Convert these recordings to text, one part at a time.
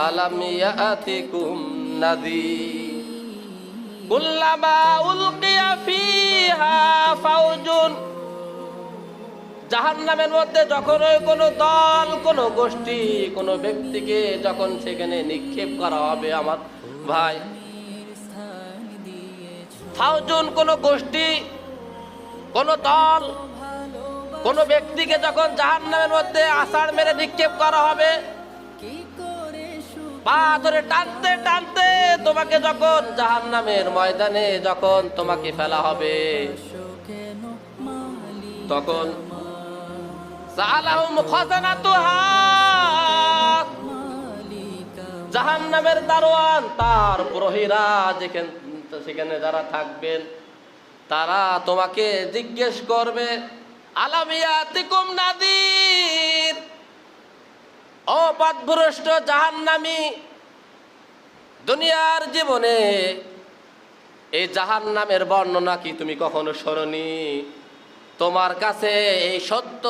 ألم يأتكم نذير كلما ألقي فيها فوج জাহান্নামের মধ্যে যখন ওই কোনো দল কোনো গোষ্ঠী কোনো ব্যক্তিকে যখন সেখানে নিক্ষেপ করা হবে আমার ভাই ফাউজুন কোনো গোষ্ঠী কোনো দল কোনো ব্যক্তিকে যখন জাহান্নামের মধ্যে আষাঢ় মেরে নিক্ষেপ করা হবে পা ধরে টানতে টানতে তোমাকে যখন জাহান্নামের ময়দানে যখন তোমাকে ফেলা হবে তখন খাজানাতুহা জাহান্নামের দারোয়ান তার প্রহীরা যেখানে সেখানে যারা থাকবেন তারা তোমাকে জিজ্ঞেস করবে আলামিয়া তিকুম নাদির? ও পথভ্রষ্ট জাহান্নামী দুনিয়ার জীবনে এই জাহান্নামের বর্ণনা কি তুমি কখনো শোনি তোমার কাছে এই সত্য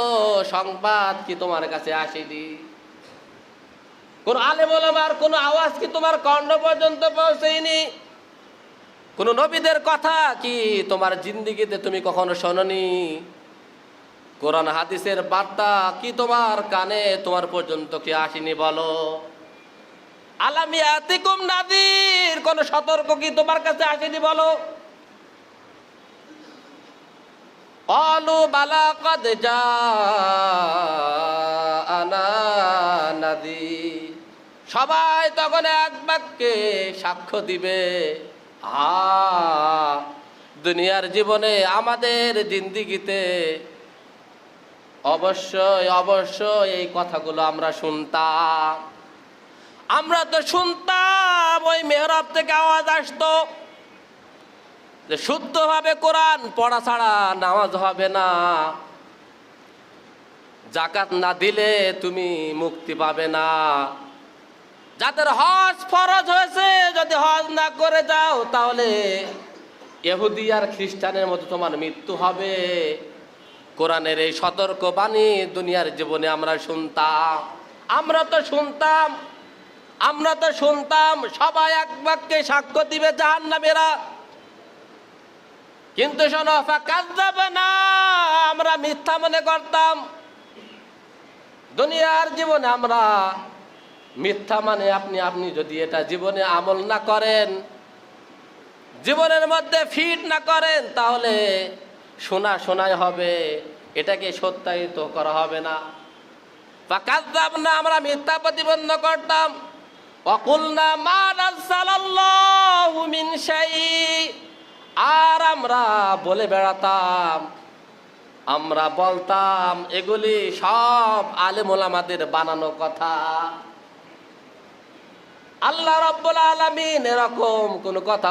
সংবাদ কি তোমার কাছে আসেনি? কোন আলে বলবার কোন আওয়াজ কি তোমার কণ্ঠ পর্যন্ত পৌঁছেনি কোন নবীদের কথা কি তোমার জিন্দিগিতে তুমি কখনো শোনি কোরআন হাদিসের বার্তা কি তোমার কানে? তোমার পর্যন্ত কি আসেনি বলো। আলামি আতিকুম নাদির, কোন সতর্ক কি তোমার কাছে আসেনি বলো। অলু বালা কদ আনা নাদি সবাই তখন এক বাক্যে সাক্ষ্য দিবে। আ দুনিয়ার জীবনে আমাদের জিন্দিগিতে অবশ্যই অবশ্যই এই কথাগুলো আমরা শুনতাম। আমরা তো শুনতাম, ওই মেহরাব থেকে আওয়াজ আসতো যে শুদ্ধভাবে কোরআন পড়া ছাড়া নামাজ হবে না। জাকাত না দিলে তুমি মুক্তি পাবে না। যাদের হজ ফরজ হয়েছে, যদি হজ না করে যাও, তাহলে ইহুদি আর খ্রিস্টানের মতো তোমার মৃত্যু হবে। কোরআনের এই সতর্ক বাণী দুনিয়ার জীবনে আমরা শুনতাম। আমরা তো শুনতাম, আমরা তো শুনতাম, সবাই এক বাক্যে সাক্ষ্য দিবে জাহান্নামেরা। কিন্তু শোনো কাজ যাবে না আমরা মিথ্যা মনে করতাম। দুনিয়ার জীবনে আমরা মিথ্যা মানে আপনি আপনি যদি এটা জীবনে আমল না করেন, জীবনের মধ্যে ফিট না করেন, তাহলে শোনা শোনাই হবে, এটাকে সত্যায়িত করা হবে না। বা কাজ যাব না আমরা মিথ্যা প্রতিবন্ধ করতাম। অকুল না মা নাজ্জালাল্লাহু মিন শাইই। আর আমরা বলে বেড়াতাম, আমরা বলতাম, এগুলি সব আলেমোলামাদের বানানো কথা। আল্লাহ রব্বুল আলমিন এরকম কোনো কথা